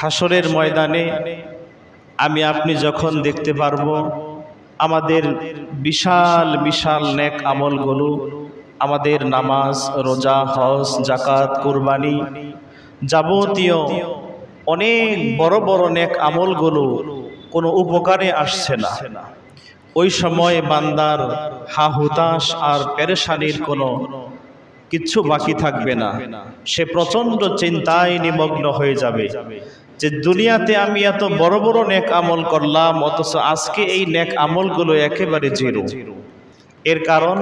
হাসরের ময়দানে আমি আপনি যখন দেখতে পারব, আমাদের বিশাল বিশাল নেক আমলগুলো, আমাদের নামাজ, রোজা, হজ জাকাত কোরবানি যাবতীয় অনেক বড় বড় নেক আমলগুলো কোনো উপকারে আসছে না। ওই সময় বান্দার হা হুতাশ আর পেরেশানির কোনো কিচ্ছু বাকি থাকবে না। সে প্রচণ্ড চিন্তায় নিমগ্ন হয়ে যাবে। যে দুনিয়াতে আমি এত বড় বড় নেক আমল করলাম, অথচ আজকে এই নেক আমলগুলো একেবারে জিরো। এর কারণ,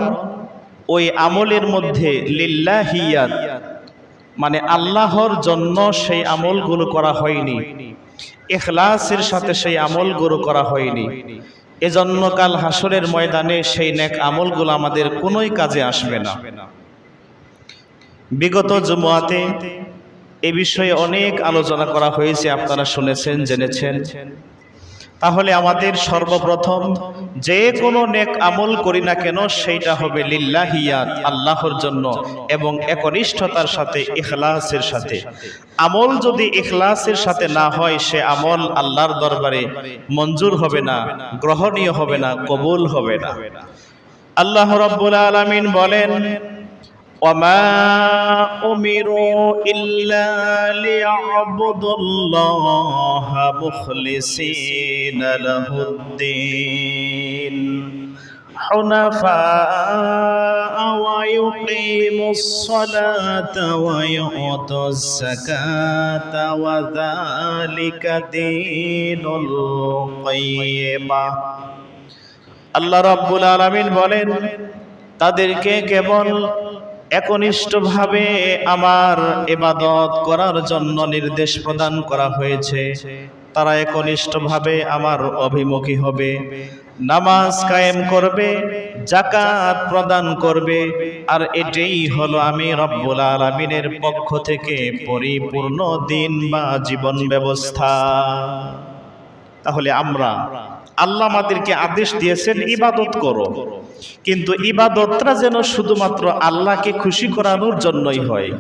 ওই আমলের মধ্যে লিল্লাহিয়াত মানে আল্লাহর জন্য সেই আমলগুলো করা হয়নি। এখলাসের সাথে সেই আমলগুলো করা হয়নি। এজন্য কাল হাসরের ময়দানে সেই নেক আমলগুলো আমাদের কোনোই কাজে আসবে না। বিগত জুমুয়াতে এ বিষয়ে অনেক আলোচনা করা হয়েছে, আপনারা শুনেছেন, জেনেছেন। তাহলে আমাদের সর্বপ্রথম, যে কোনো নেক আমল করি না কেন, সেইটা হবে লিল্লাহিয়াত আল্লাহর জন্য এবং একনিষ্ঠতার সাথে, ইখলাসের সাথে। আমল যদি ইখলাসের সাথে না হয়, সে আমল আল্লাহর দরবারে মঞ্জুর হবে না, গ্রহণীয় হবে না, কবুল হবে না। আল্লাহ রাব্বুল আলামিন বলেন وما أمروا إلا ليعبدوا الله مخلصين له الدين حنفاء ويقيموا الصلاة ويؤتوا الزكاة وذلك دين القيمة আল্লাহ রাব্বুল আলামিন বলেন তাদেরকে কেবল একনিষ্ঠভাবে আমার এবাদত করার জন্য নির্দেশ প্রদান করা হয়েছে। তারা একনিষ্ঠভাবে আমার অভিমুখী হবে। নামাজ কায়েম করবে জাকাত প্রদান করবে, আর এটাই হলো আমি রব্বুল আলমিনের পক্ষ থেকে পরিপূর্ণ দিন বা জীবন ব্যবস্থা। তাহলে আমরা আল্লাহ আমাদেরকে আদেশ দিয়েছেন, ইবাদত করো। কিন্তু ইবাদতটা যেন শুধুমাত্র আল্লাহকে খুশি করানোর জন্যই হয়।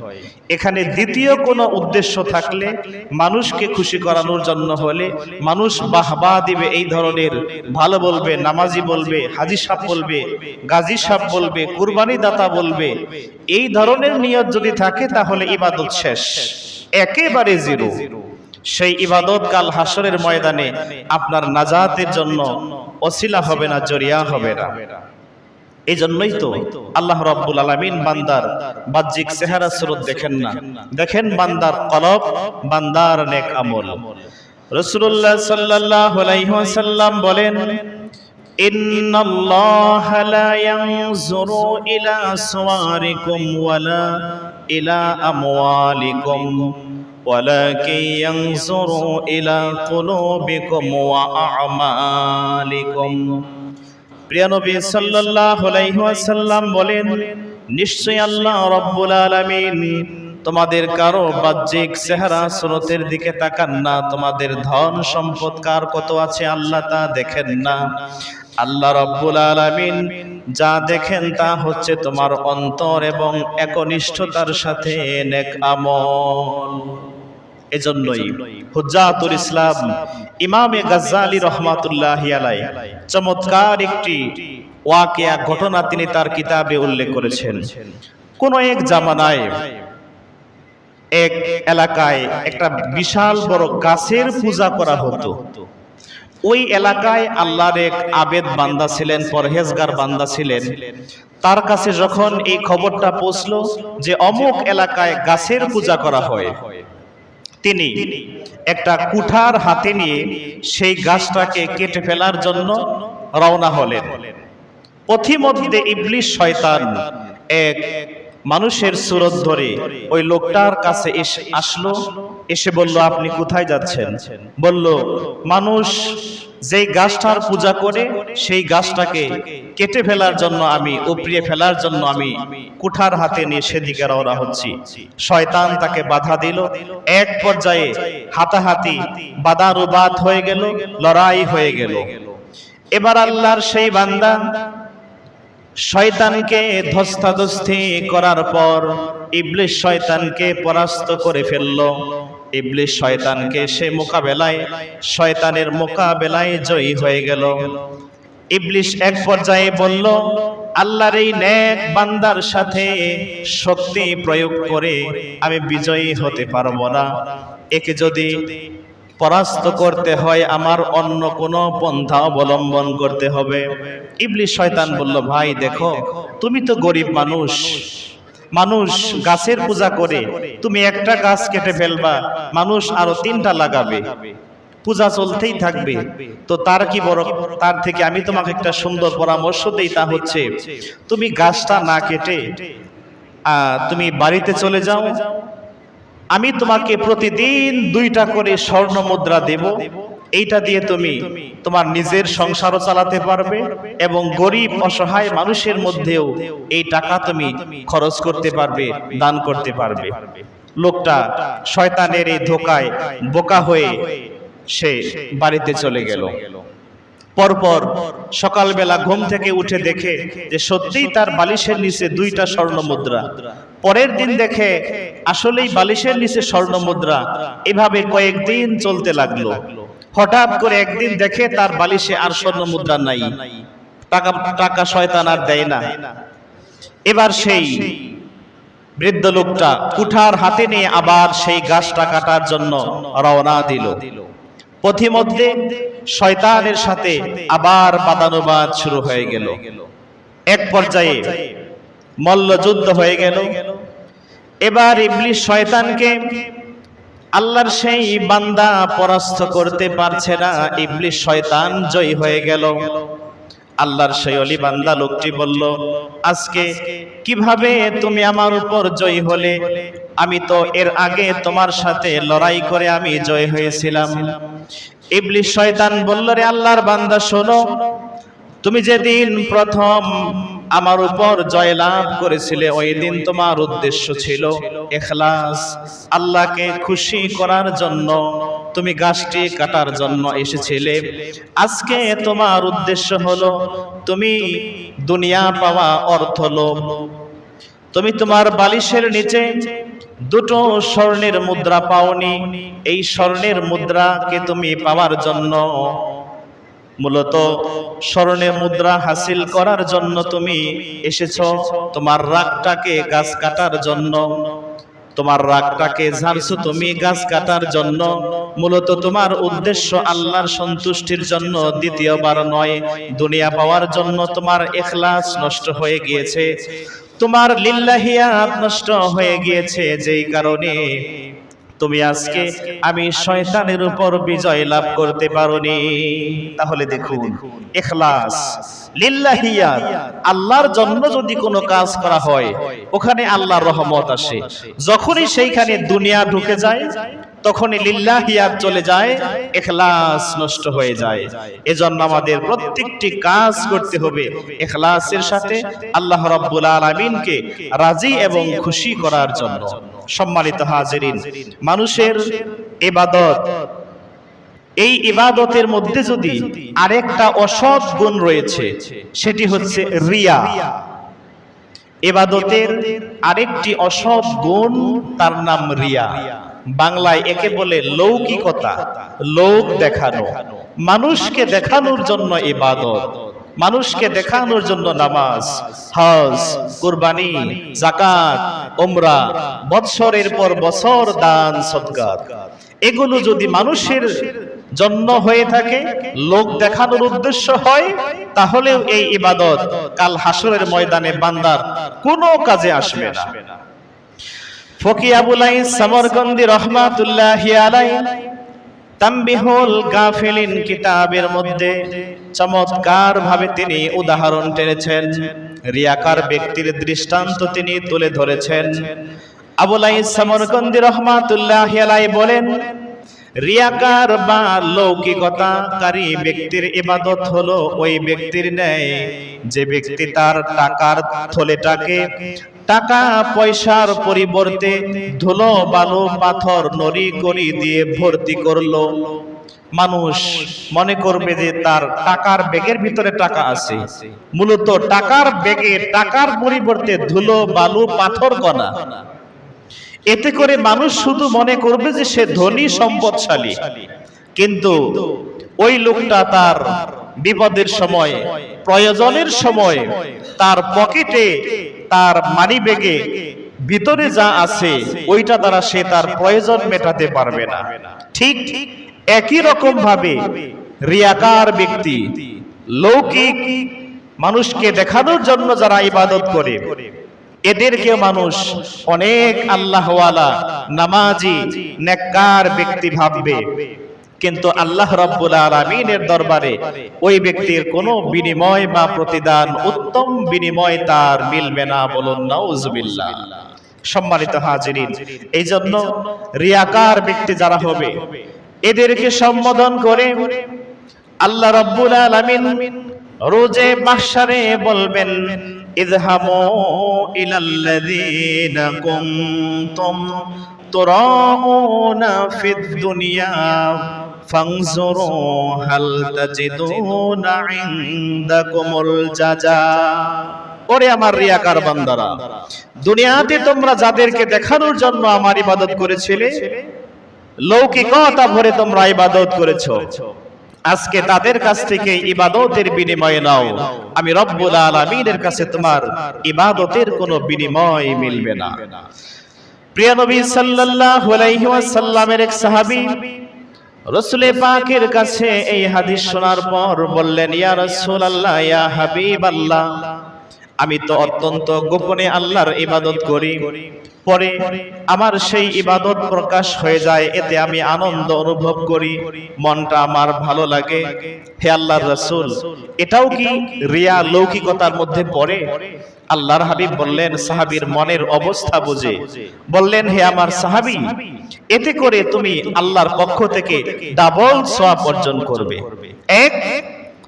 এখানে দ্বিতীয় কোনো উদ্দেশ্য থাকলে মানুষকে খুশি করানোর জন্য হলে মানুষ বাহবা দিবে, এই ধরনের ভালো বলবে, নামাজি বলবে, হাজি সাহ বলবে, গাজী সাহ বলবে কুরবানি দাতা বলবে, এই ধরনের নিয়ত যদি থাকে তাহলে ইবাদত শেষ। একেবারে জিরো। সেই ইবাদত কাল হাসরের ময়দানে আপনার নাজাতের জন্য অসিলা হবে না জরিয়া হবে না এই জন্যই তো আল্লাহ রব্বুল আলমিন বান্দার বাহ্যিক চেহারা স্রোত দেখেন না দেখেন বান্দার কলব বান্দার নেক আমল রসুল্লাহ সাল্লাহ আলাইসাল্লাম বলেন إن الله لا ينظر إلى صوركم ولا إلى أموالكم ولكن ينظر إلى قلوبكم وأعمالكم প্রিয় নবী সাল্লাল্লাহু আলাইহি ওয়াসাল্লাম বলেন নিশ্চয় আল্লাহ রব্বুল আলামিন তোমাদের কারো বাহ্যিক চেহারা সুরতের দিকে তাকান না তোমাদের ধন সম্পদ কার কত আছে আল্লাহ তা দেখেন না আল্লাহ রব্বুল আলামিন যা দেখেন তা হচ্ছে তোমার অন্তর এবং একনিষ্ঠতার সাথে নেক আমল এজন্যই হুজ্জাতুল ইসলাম ইমামে গাজ্জালি রহমাতুল্লাহ আলাই চমৎকার একটি ওয়াকিয়া ঘটনা তিনি তার কিতাবে উল্লেখ করেছেন। কোন এক জামানায় এক এলাকায় একটা বিশাল বড় গাছের পূজা করা হতো। ওই এলাকায় আল্লাহর এক আবেদ বান্দা ছিলেন পরহেজগার বান্দা ছিলেন। তার কাছে যখন এই খবরটা পৌঁছলো যে অমুক এলাকায় গাছের পূজা করা হয়। তিনি একটা কুঠার হাতে নিয়ে সেই গাছটাকে কেটে ফেলার জন্য রওনা হলেন। পথিমধ্যে ইবলিশ শয়তান এক মানুষের সুরত ধরে ওই লোকটার কাছে এসে, আসলো, এসে বলল, আপনি কোথায় যাচ্ছেন? বলল, মানুষ যেই গাছটার পূজা করে, সেই গাছটাকে কেটে ফেলার জন্য আমি, উপড়িয়ে ফেলার জন্য আমি কুঠার হাতে নিয়ে সেদিকে রওনা হচ্ছি। শয়তান তাকে বাধা দিল। এক পর্যায়ে হাতাহাতি বাদারুবাদ হয়ে গেল, লড়াই হয়ে গেল। এবার আল্লাহর সেই বান্দা শয়তানকে ধস্তাধস্তি করার পর ইবলিশ শয়তানকে পরাস্ত করে ফেলল। ইবলিশ শয়তানকে সে মোকাবেলায়, শয়তানের মোকাবেলায় জয়ী হয়ে গেল। ইবলিশ এক পর্যায়ে বলল, আল্লাহর এই নেক বান্দার সাথে শক্তি প্রয়োগ করে আমি বিজয়ী হতে পারব না। একে যদি পরাস্ত করতে হয়, আমার অন্য কোনো পন্থা অবলম্বন করতে হবে। ইবলিশ শয়তান বলল, ভাই, দেখো, তুমি তো গরিব মানুষ। মানুষ গাছের পূজা করে, তুমি একটা গাছ কেটে ফেলবা, মানুষ আরও তিনটা লাগাবে। পূজা চলতেই থাকবে। তো তার কি বড়, তার থেকে আমি তোমাকে একটা সুন্দর পরামর্শ দেই, তা হচ্ছে, তুমি গাছটা না কেটে তুমি বাড়িতে চলে যাও। আমি তোমাকে প্রতিদিন দুইটা করে স্বর্ণ মুদ্রা দেব। এইটা দিয়ে তুমি তোমার নিজের সংসারও চালাতে পারবে এবং গরিব অসহায় মানুষের মধ্যেও এই টাকা তুমি খরচ করতে পারবে দান করতে পারবে। লোকটা শয়তানের এই ধোকায় বোকা হয়ে সে বাড়িতে চলে গেল। পরপর সকালবেলা ঘুম থেকে উঠে দেখে যে সত্যিই তার বালিশের নিচে দুইটা স্বর্ণ মুদ্রা পরের দিন দেখে আসলেই বালিশের নিচে স্বর্ণ মুদ্রা এভাবে কয়েকদিন চলতে লাগল। হঠাৎ করে একদিন দেখে তার বালিশে আর স্বর্ণ মুদ্রা নাই। টাকা টাকা শয়তান আর দেয় না। এবার সেই বৃদ্ধ লোকটা কুঠার হাতে নিয়ে আবার সেই গাছটা কাটার জন্য রওনা দিল। পথিমধ্যে শয়তানের সাথে আবার বাদানুবাদ শুরু হয়ে গেল। এক পর্যায়ে মল্লযুদ্ধ হয়ে গেল। এবার ইবলিশ শয়তানকে আল্লাহর সেই বান্দা পরাস্ত করতে পারছে না ইবলিশ শয়তান জয়ী হয়ে গেল। আল্লাহর সেই অলি বান্দা লোকটি বলল, আজকে কীভাবে তুমি আমার উপর জয়ী হলে? আমি তো এর আগে তোমার সাথে লড়াই করে আমি জয় হয়েছিলাম। ইবলিশ শয়তান বলল, রে আল্লাহর বান্দা, শোনো, তুমি যেদিন প্রথম আমার উপর জয়লাভ করেছিলে, ওই দিন তোমার উদ্দেশ্য ছিল এখলাস, আল্লাহকে খুশি করার জন্য। তুমি গাছটি কাটার জন্য এসেছিলে। আজকে তোমার উদ্দেশ্য হলো, তুমি দুনিয়া পাওয়া অর্থ লোভ তুমি তোমার বালিশের নিচে দুটো স্বর্ণের মুদ্রা পাওনি। এই স্বর্ণের মুদ্রাকে তুমি পাওয়ার জন্য মূলত স্মরণে মুদ্রা হাসিল করার জন্য তুমি এসেছ। তোমার রাগটাকে গাছ কাটার জন্য। তোমার রাগটাকে ঝাড়ছো তুমি গাছ কাটার জন্য। মূলত তোমার উদ্দেশ্য আল্লাহর সন্তুষ্টির জন্য দ্বিতীয়বার নয়। দুনিয়া পাওয়ার জন্য তোমার এখলাস নষ্ট হয়ে গিয়েছে। তোমার লিল্লাহিয়াত নষ্ট হয়ে গিয়েছে যেই কারণে তুমি আজকে আমি শয়তানের উপর বিজয় লাভ করতে পারোনি। তাহলে দেখুন এখলাস লিল্লাহিয়াত আল্লাহর জন্য যদি কোনো কাজ করা হয়, ওখানে আল্লাহর রহমত আসে। যখনই সেইখানে দুনিয়া ঢুকে যায় তখনই লিল্লাহিয়াত চলে যায় এখলাস নষ্ট হয়ে যায়। এজন্য আমাদের প্রত্যেকটি কাজ করতে হবে এখলাসের সাথে আল্লাহ রাব্বুল আলামিনকে রাজি এবং খুশি করার জন্য। সম্মানিত হাজিরিন, মানুষের ইবাদত, এই ইবাদতের মধ্যে যদি আরেকটা অসৎ গুণ রয়েছে, সেটি হচ্ছে রিয়া। এবাদতের আরেকটি অসৎ গুণ তার নাম রিয়া। বাংলায় একে বলে লৌকিকতা, লোক দেখানো, মানুষকে দেখানোর জন্য ইবাদত, মানুষকে দেখানোর জন্য নামাজ, হজ, কুরবানি জাকাত ওমরা বৎসরের পর বছর দান, সৎকার। এগুলো যদি মানুষের জন্য হয়ে থাকে, লোক দেখানোর উদ্দেশ্য হয়, তাহলেও এই ইবাদত কাল হাসরের ময়দানে বান্দার কোনো কাজে আসবে না। ফকি আবুলাই সমরগন্দি রহমাতুল্লাহ আলাই তাম্বিহুল গাফিলিন কিতাবের মধ্যে চমৎকার ভাবে তিনি উদাহরণ টেনেছেন। রিয়াকার ব্যক্তির দৃষ্টান্ত তিনি তুলে ধরেছেন। আবুলাই সমরগন্দি রহমাতুল্লাহ আলাই বলেন, রিয়াকার বা লৌকিকতাকারী ব্যক্তির ইবাদত হলো ওই ব্যক্তির ন্যায়। যে ব্যক্তি তার টাকার থলেটাকে টাকা পয়সার পরিবর্তে ধুলো, বালু, পাথর, নড়ি করি দিয়ে ভর্তি করল। মানুষ মনে করবে যে তার টাকার ব্যাগের ভিতরে টাকা আছে। মূলত টাকার ব্যাগে টাকার পরিবর্তে ধুলো, বালু, পাথর কণা এতে করে মানুষ শুধু মনে করবে যে সে ধনী, সম্পদশালী। কিন্তু ওই লোকটা তার বিপদের সময় প্রয়োজনের সময় তার পকেটে তার মানি ব্যাগে ভিতরে যা আছে ওইটা দ্বারা সে তার প্রয়োজন মেটাতে পারবে না। ঠিক একই রকম ভাবে রিয়াকার ব্যক্তি লৌকিক মানুষকে দেখানোর জন্য যারা ইবাদত করে এদেরকে মানুষ অনেক আল্লাহওয়ালা নামাজি নেককার ব্যক্তি ভাববে। কিন্তু আল্লাহ রব্বুল আলমিনের দরবারে ওই ব্যক্তির কোনো বিনিময় বা প্রতিদান, উত্তম বিনিময় তার মিলবে না বলুন, নাউজুবিল্লাহ। সম্মানিত হাজিরিন এই জন্য রিয়াকার ব্যক্তি যারা হবে, এদেরকে সম্বোধন করে আল্লাহ রব্বুল আলামিন রোজে মাহশারে বলবেন, ইযহামু ইলাল্লাযীনা কুনতুম তুরাউনা ফিদ দুনিয়া ফানজুরু হাল তাজিদুনা ইনদাকুমুল জাজা ওরে আমার রিয়াকার বান্দারা, দুনিয়াতে তোমরা যাদেরকে দেখানোর জন্য আমার ইবাদত করেছিলে, লৌকিকতা ভরে তোমরা ইবাদত করেছ। আজকে তাদের কাছ থেকে ইবাদতের বিনিময় নাও। আমি রব্বুল আলামিনের কাছে তোমার ইবাদতের কোনো বিনিময় মিলবে না। প্রিয় নবী সাল্লাল্লাহু আলাইহি ওয়াসাল্লামের এক সাহাবী রসুলে পাকের কাছে এই হাদিস শোনার পর বললেন, ইয়া রাসূলুল্লাহ, ইয়া হাবিবাল্লাহ। আমি তো অত্যন্ত গোপনে আল্লাহর ইবাদত করি। পরে আমার সেই ইবাদত প্রকাশ হয়ে যায়, এতে আমি আনন্দ অনুভব করি, মনটা আমার ভালো লাগে। হে আল্লাহর রাসূল, এটাও কি রিয়া লৌকিকতার মধ্যে পড়ে? আল্লাহর হাবিব বললেন, সাহাবীর মনের অবস্থা বুঝে। বললেন, হে আমার সাহাবী, এতে করে তুমি আল্লাহর পক্ষ থেকে ডাবল সওয়াব অর্জন করবে। এক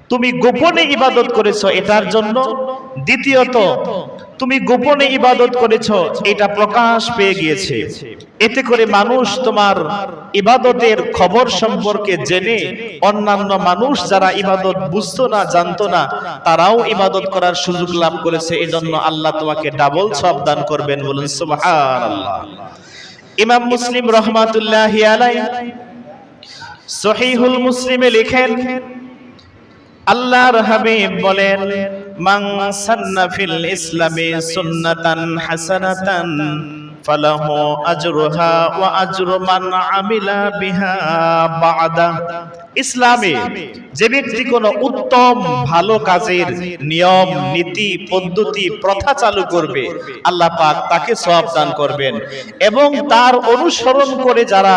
তুমি গোপনে ইবাদত করেছ এটার জন্য? দ্বিতীয়ত তুমি গোপনে ইবাদত করেছ এটা প্রকাশ পেয়ে গিয়েছে। এতে করে মানুষ তোমার ইবাদতের খবর সম্পর্কে জেনে অন্যান্য মানুষ যারা ইবাদত বুঝতো না জানতো না তারাও ইবাদত করার সুযোগ লাভ করেছে। এজন্য আল্লাহ তোমাকে ডাবল সব দান করবেন বলুন সুবহানাল্লাহ। ইমাম মুসলিম রহমাতুল্লাহ আলাই সহিহুল মুসলিমে লিখেন আল্লাহর হাবিব বলেন মান সান্না ফিল ইসলামে সুন্নাতান হাসানাতান ফালাহু আজরুহা ওয়া আজরু মান আমিলা বিহা বাদা। ইসলামে যে ব্যক্তি কোন উত্তম ভালো কাজের নিয়ম নীতি পদ্ধতি প্রথা চালু করবে। আল্লাহ পাক তাকে সওয়াব দান করবেন এবং তার অনুসরণ করে যারা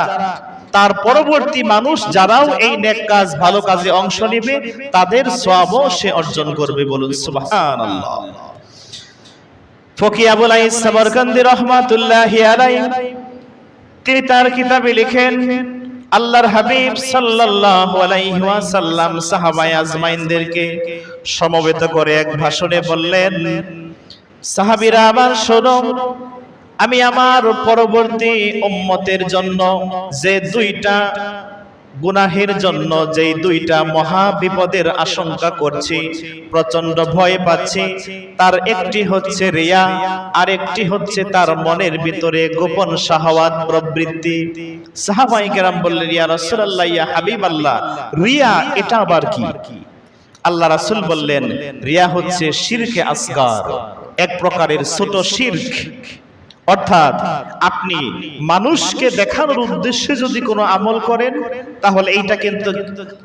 তার পরবর্তী মানুষ যারাও এই নেক কাজ, ভালো কাজে অংশ নেবে, তাদের সওয়াবও সে অর্জন করবে বলুন, সুবহানাল্লাহ। ফকি আবুল আইস সাবরকান্দি রহমাতুল্লাহি আলাইহি, তিনি তার কিতাবে লিখেন, আল্লাহর হাবিব সাল্লাল্লাহু আলাইহি ওয়াসাল্লাম সাহাবায়ে আজমাইনদেরকে সমবেত করে এক ভাষণে বললেন, সাহাবীরা আবার শোনো আমি আমার পরবর্তী উম্মতের জন্য যে দুইটা গুনাহের জন্য, যেই দুইটা মহা বিপদের আশঙ্কা করছি প্রচণ্ড ভয় পাচ্ছি, তার একটি হচ্ছে রিয়া আর একটি হচ্ছে তার মনের ভিতরে গোপন শাহওয়াত প্রবৃত্তি। সাহাবাই কেরাম বললেন, ইয়া রাসূলুল্লাহ, ইয়া হাবিবাল্লাহ, রিয়া এটা আবার কি? আল্লাহ রাসূল বললেন, রিয়া হচ্ছে শিরকে আসগার, এক প্রকারের ছোট শিরক। অর্থাৎ আপনি মানুষকে দেখানোর উদ্দেশ্যে যদি কোনো আমল করেন, তাহলে এইটা কিন্তু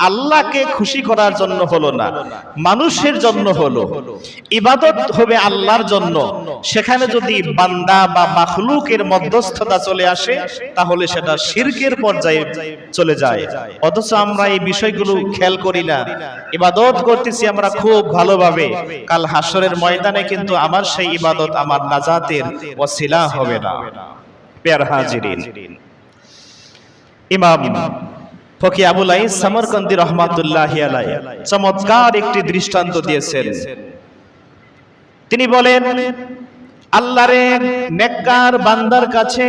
আল্লাহকে খুশি করার জন্য হলো না, মানুষের জন্য হলো। ইবাদত হবে আল্লাহর জন্য। সেখানে যদি বান্দা বা মাখলুকের মধ্যস্থতা চলে আসে, তাহলে সেটা শিরকের পর্যায়ে চলে যায়। অথচ আমরা এই বিষয়গুলো খেয়াল করি না। ইবাদত করতেছি আমরা খুব ভালোভাবে। কাল হাসরের ময়দানে কিন্তু আমার সেই ইবাদত আমার নাজাতের ওয়াসিলা হবে না। পেয়ার হাজিরিন। ইমাম ফকি আবুল আইস সামরকন্দি রহমাতুল্লাহ আলাই চমৎকার একটি দৃষ্টান্ত দিয়েছেন। তিনি বলেন আল্লাহরে নেককার বান্দার কাছে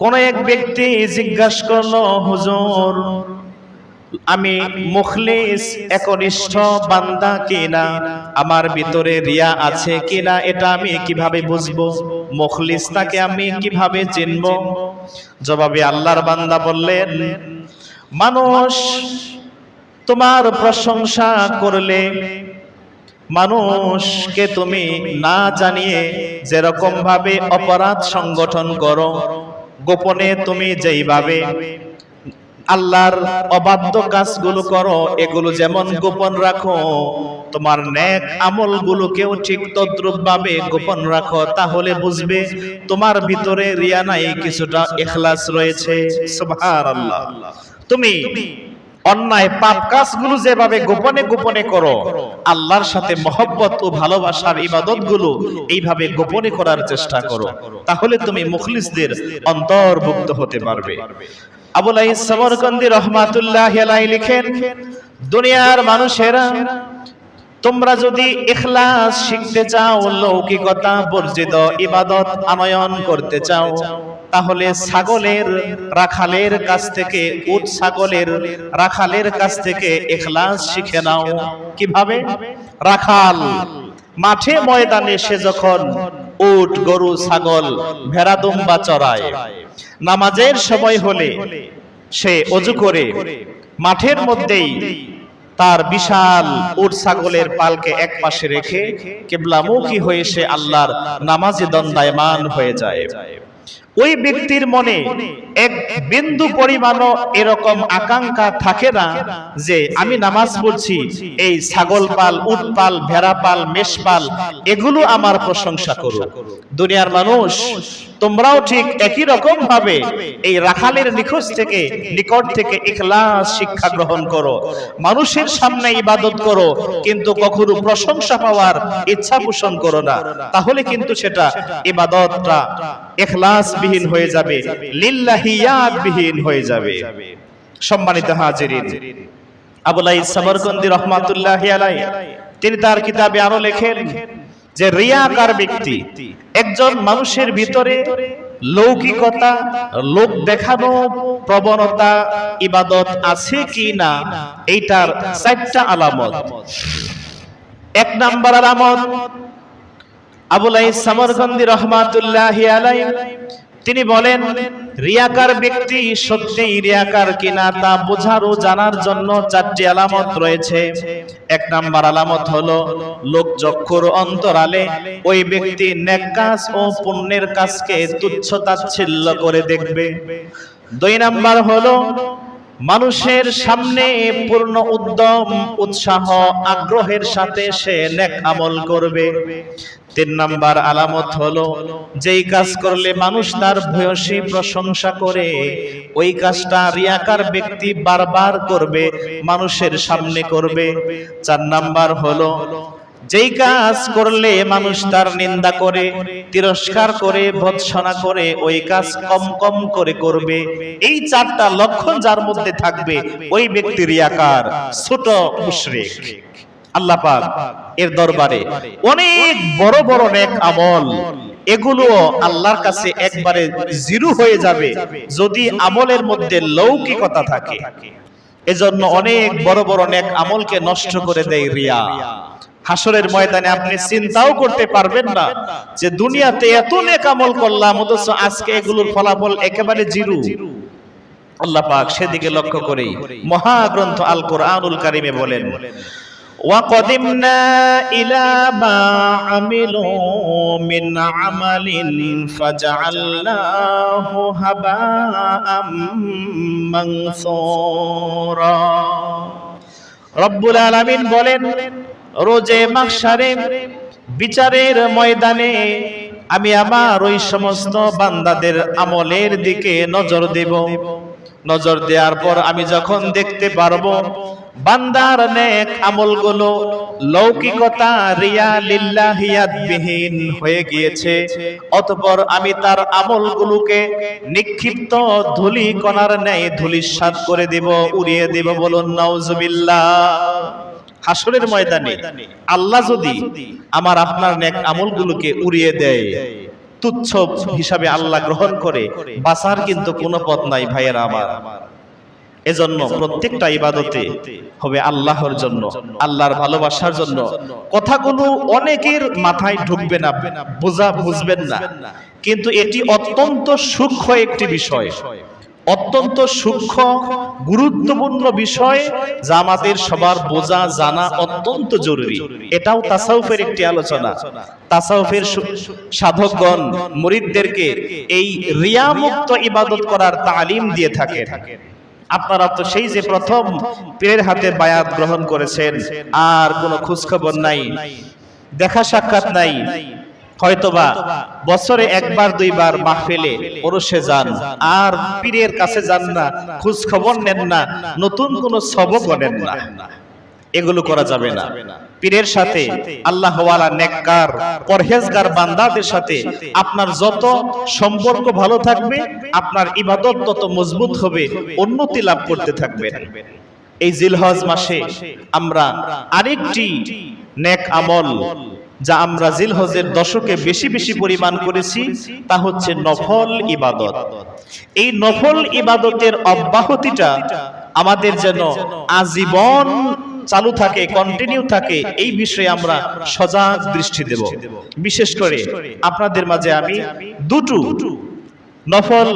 কোন এক ব্যক্তি জিজ্ঞাসা করল হুজুর আমি মুখলিস একনিষ্ঠ বান্দা কিনা? আমার ভিতরে রিয়া আছে কিনা? এটা আমি কীভাবে বুঝব? মুখলিসটাকে আমি কীভাবে চিনব? জবাবে আল্লাহর বান্দা বললেন, মানুষ তোমার প্রশংসা করলে মানুষকে তুমি না জানিয়ে যেরকম ভাবে অপরাধ সংগঠন করো, গোপনে তুমি যেইভাবে আল্লাহর অবাধ্য কাজগুলো করো, এগুলো যেমন গোপন রাখো, তোমার নেক আমলগুলোকেও ঠিক তদ্রুপ ভাবে গোপন রাখো, তাহলে বুঝবে তোমার ভিতরে রিয়া নাই, কিছুটা এখলাস রয়েছে। তুমি অন্যায় পাপ কাজগুলো যেভাবে গোপনে গোপনে করো, আল্লাহর সাথে মহব্বত ও ভালোবাসার ইবাদতগুলো এইভাবে গোপনে করার চেষ্টা করো, তাহলে তুমি মুখলিসদের অন্তর্ভুক্ত হতে পারবে। আবুল আইস সমরকন্দি রহমাতুল্লাহ লিখেন, দুনিয়ার মানুষেরা, তোমরা যদি ইখলাস শিখতে চাও, লৌকিকতা, বর্জিত ইবাদত, আনয়ন করতে চাও, তাহলে ছাগলের রাখালের কাছ থেকে, উট ছাগলের রাখালের কাছ থেকে ইখলাস শিখে নাও। কীভাবে? রাখাল, মাঠে ময়দানে সে যখন উট গরু ছাগল ভেড়া দুম্বা চড়ায়। নামাজের সময় হলে সে অজু করে মাঠের মধ্যেই তার বিশাল উট ছাগলের পালকে এক পাশে রেখে কেবলামুখী হয়ে সে আল্লাহর নামাজে দণ্ডায়মান হয়ে যায়। ওই ব্যক্তির মনে এক বিন্দু পরিমাণও এরকম আকাঙ্ক্ষা থাকে না যে আমি নামাজ পড়ছি, এই ছাগল পাল, উট পাল, ভেড়া পাল, মেষ পাল, এগুলো আমার প্রশংসা করো দুনিয়ার মানুষ, তোমরাও ঠিক একই রকম ভাবে এই রাখালের নিখোঁজ থেকে, নিকট থেকে ইখলাস, শিক্ষা গ্রহণ করো। মানুষের সামনে ইবাদত করো, কিন্তু কখনো প্রশংসা পাওয়ার ইচ্ছা পোষণ করো না। তাহলে কিন্তু সেটা ইবাদতটা, ইখলাস বিহীন হয়ে যাবে। লিল্লাহিয়াত বিহীন হয়ে যাবে। সম্মানিত হাজিরিন। আবুলাই সাবরকন্দি রহমাতুল্লাহ আলাই তিনি তার কিতাবে আরও লেখেন যে রিয়াকার ব্যক্তি একজন মানুষের ভিতরে লৌকিকতা লোক দেখানো প্রবণতা ইবাদত আছে কি না এইটার চারটা আলামত। এক নাম্বার আলামত আবুলাই সামরগন্দি রহমাতুল্লাহ আলাই তিনি বলেন, রিয়াকার ব্যক্তি সত্যি রিয়াকার কিনা তা বোঝার ও জানার জন্য চারটি আলামত রয়েছে। এক নাম্বার আলামত হলো, লোক চক্ষুর অন্তরালে ওই ব্যক্তি নেক কাজ ও পুণ্যের কাজকে তুচ্ছ তাচ্ছিল্য করে দেখবে। দুই নাম্বার হলো মানুষের সামনে পূর্ণ উদ্যম, উৎসাহ, আগ্রহের সাথে সে নেক আমল করবে। তিন নাম্বার আলামত হলো, যেই কাজ করলে মানুষ তার ভয়সী প্রশংসা করে, ওই কাজটা রিয়াকার ব্যক্তি বারবার করবে, মানুষের সামনে করবে। চার নাম্বার হলো যেই কাজ করলে মানুষ তার নিন্দা করে, তিরস্কার করে, ভৎসনা করে, ওই কাজ কম কম করে করবে। এই চারটা লক্ষণ যার মধ্যে থাকবে, ওই ব্যক্তির রিয়াকার ছোট মুশরিক। আল্লাহ পাক এর দরবারে অনেক বড় বড় নেক আমল এগুলো আল্লাহর কাছে একবারে জিরো হয়ে যাবে যদি আমলের মধ্যে লৌকিকতা থাকে। এজন্য অনেক বড় বড় নেক আমলকে নষ্ট করে দেয় রিয়া। হাসরের ময়দানে আপনি চিন্তাও করতে পারবেন না যে দুনিয়াতে এত নেক আমল করলাম অথচ আজকে এগুলোর ফলাফল একেবারে জিরো আল্লাহ পাক সেদিকে লক্ষ্য করেই মহাগ্রন্থ আল কোরআনুল কারিমে বলেন وقدمنا إلى ما عملوا من عمل فجعلناه هباء منثورا রব্বুল আলামিন বলেন রোজে মাকসারে বিচারের ময়দানে আমি আমার ওই সমস্ত বান্দাদের আমলের দিকে নজর দেব। নজর দেওয়ার পর আমি যখন দেখতে পারব বান্দার নেক আমলগুলো লৌকিকতা রিয়া লিল্লাহিয়াত বিহীন হয়ে গিয়েছে, অতঃপর আমি তার আমলগুলোকে নিক্ষিপ্ত ধুলি কণার ন্যায় ধুলিস্বাদ করে দেব, উড়িয়ে দেব বলুন, নাউজুবিল্লাহ। হাসরের ময়দানে আল্লাহ যদি আমার আপনার নেক আমলগুলোকে উড়িয়ে দেয় তুচ্ছ হিসাবে আল্লাহ গ্রহণ করে বাঁচার কিন্তু কোনো পথ নাই ভাইয়েরা আমার। এজন্য প্রত্যেকটা ইবাদতে হবে আল্লাহর জন্য আল্লাহর ভালোবাসার জন্য। কথাগুলো অনেকের মাথায় ঢুকবে না বোঝা বুঝবেন না। কিন্তু এটি অত্যন্ত সূক্ষ্ম একটি বিষয়। অত্যন্ত সূক্ষ্ম, গুরুত্বপূর্ণ বিষয় আমাদের সবার বোঝা জানা অত্যন্ত জরুরি। এটাও তাসাউফের একটি আলোচনা। তাসাউফের সাধকগণ, মুরিদদেরকে এই রিয়ামুক্ত ইবাদত করার তালিম দিয়ে থাকেন। আপনারা তো সেই যে প্রথম পীরের হাতে বায়াত গ্রহণ করেছেন, আর কোনো খোঁজখবর নাই, দেখা সাক্ষাৎ নাই। হয়তোবা বছরে একবার দুইবার মাহফিলে ওরসে যান। আর পীরের কাছে যান না খোঁজ খবর নেন না নতুন কোন সবকও নেন না। এগুলো করা যাবে না। পীরের সাথে আল্লাহ নেককার পরহেজগার বান্দাদের সাথে আপনার যত সম্পর্ক ভালো থাকবে আপনার ইবাদত তত মজবুত হবে উন্নতি লাভ করতে থাকবেন এই জিলহজ মাসে আমরা আরেকটি নেক আমল যা আমরা জিলহজের দশকে বেশি বেশি পরিমাণ করেছি, তা হচ্ছে নফল ইবাদত। এই নফল ইবাদতের অব্যাহতিটা আমাদের যেন আজীবন চালু থাকে কন্টিনিউ থাকে, এই বিষয়ে আমরা সজাগ দৃষ্টি দেব। বিশেষ করে আপনাদের মাঝে আমি দুটো নফল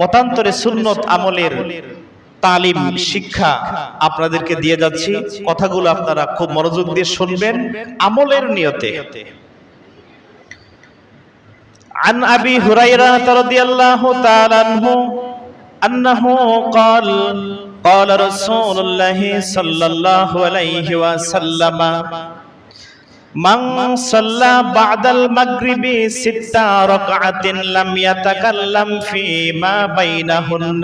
মতান্তরে সুন্নত আমলের তালিম শিক্ষা আপনাদেরকে দিয়ে যাচ্ছি কথাগুলো আপনারা খুব মনোযোগ দিয়ে শুনবেন আমলের নিয়তে عن أبي هريرة رضي الله تعالى عنه أنه قال قال رسول الله صلى الله عليه وسلم من صلى بعد المغرب ست ركعة لم يتكلم فيما بينهن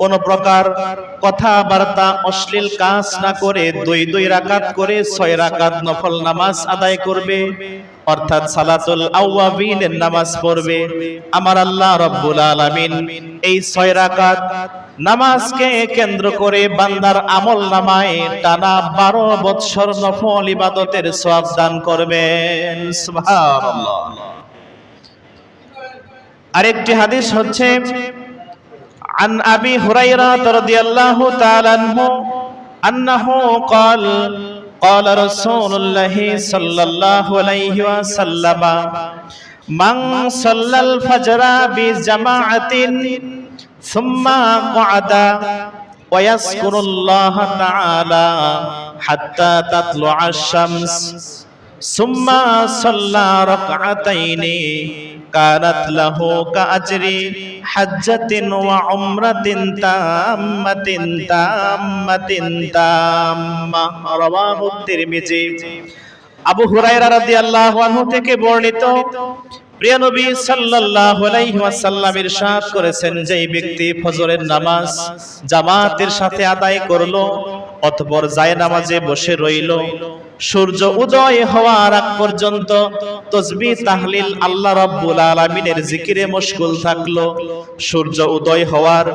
কোন প্রকার কথাবার্তা অশ্লীল কাজ না করে দুই দুই রাকাত করে ছয় রাকাত নফল নামাজ আদায় করবে, অর্থাৎ সালাতুল আউয়াবিনের নামাজ পড়বে। আমার আল্লাহ রব্বুল আলামিন এই ছয় রাকাত নামাজকে কেন্দ্র করে বান্দার আমল নামায় টানা বারো বৎসর নফল ইবাদতের সওয়াব দান করবেন। সুবহানাল্লাহ। আরেকটি হাদিস হচ্ছে عن أبي هريرة رضي الله تعالى عنه أنه قال قال رسول الله صلى الله عليه وسلم من صلى الفجر بجماعة ثم قعد ويذكر الله تعالى حتى تطلع الشمس সুম্মা সাল্লা রাকাতাইনি কানাত লাহু কাজরি হাজ্জাতিন ওয়া উমরাতিন তাম্মাতিন তাম্মাতিন তাম্মা। রাওয়াহু তিরমিজি। আবু হুরায়রা রাদিয়াল্লাহু আনহু থেকে বর্ণিত, প্রিয় নবী সাল্লাল্লাহু আলাইহি ওয়াসাল্লাম ইরশাদ করেছেন যে ব্যক্তি ফজরের নামাজ জামাতের সাথে আদায় করল। অতঃপর যায় নামাজে বসে রইল। সূর্য উদয় হওয়ার আগ পর্যন্ত তসবিহ তাহলিল আল্লাহ রাব্বুল আলামিনের জিকিরে মশগুল থাকল। সূর্য উদয় হওয়ার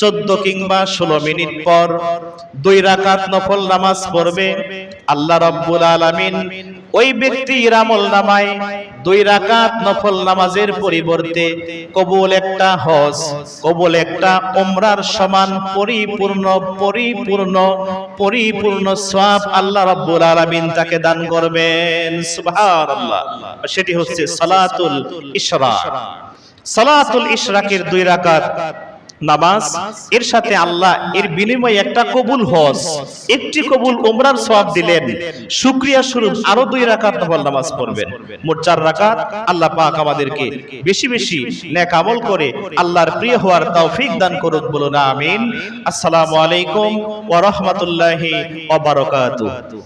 14 কিংবা 16 মিনিট পর দুই রাকাত নফল নামাজ পড়বে। আল্লাহ রাব্বুল আলামিন ওই ব্যক্তি আমল নামায় দুই রাকাত নফল নামাজের পরিবর্তে কবুল একটা হজ, কবুল একটা উমরার সমান পরিপূর্ণ পরিপূর্ণ পরিপূর্ণ সওয়াব আল্লাহ রাব্বুল আলামিন তাকে দান করবেন। সেটি হচ্ছে সালাতুল ইসরা সালাতুল ইশরাকের দুই রাকাত নামাজ এর সাথে আল্লাহ এর বিনিময়ে একটা কবুল হজ একটি কবুল উমরার সওয়াব দিলেন। শুকরিয়া স্বরূপ আরও দুই রাকাত নফল নামাজ পড়বেন। মোট চার রাকাত আল্লাহ পাক আমাদেরকে বেশি বেশি নেক আমল করে আল্লাহর প্রিয় হওয়ার তৌফিক দান করুক বলুন আমিন। আসসালামু আলাইকুম ওয়া রাহমাতুল্লাহি ওয়া বারাকাতুহু।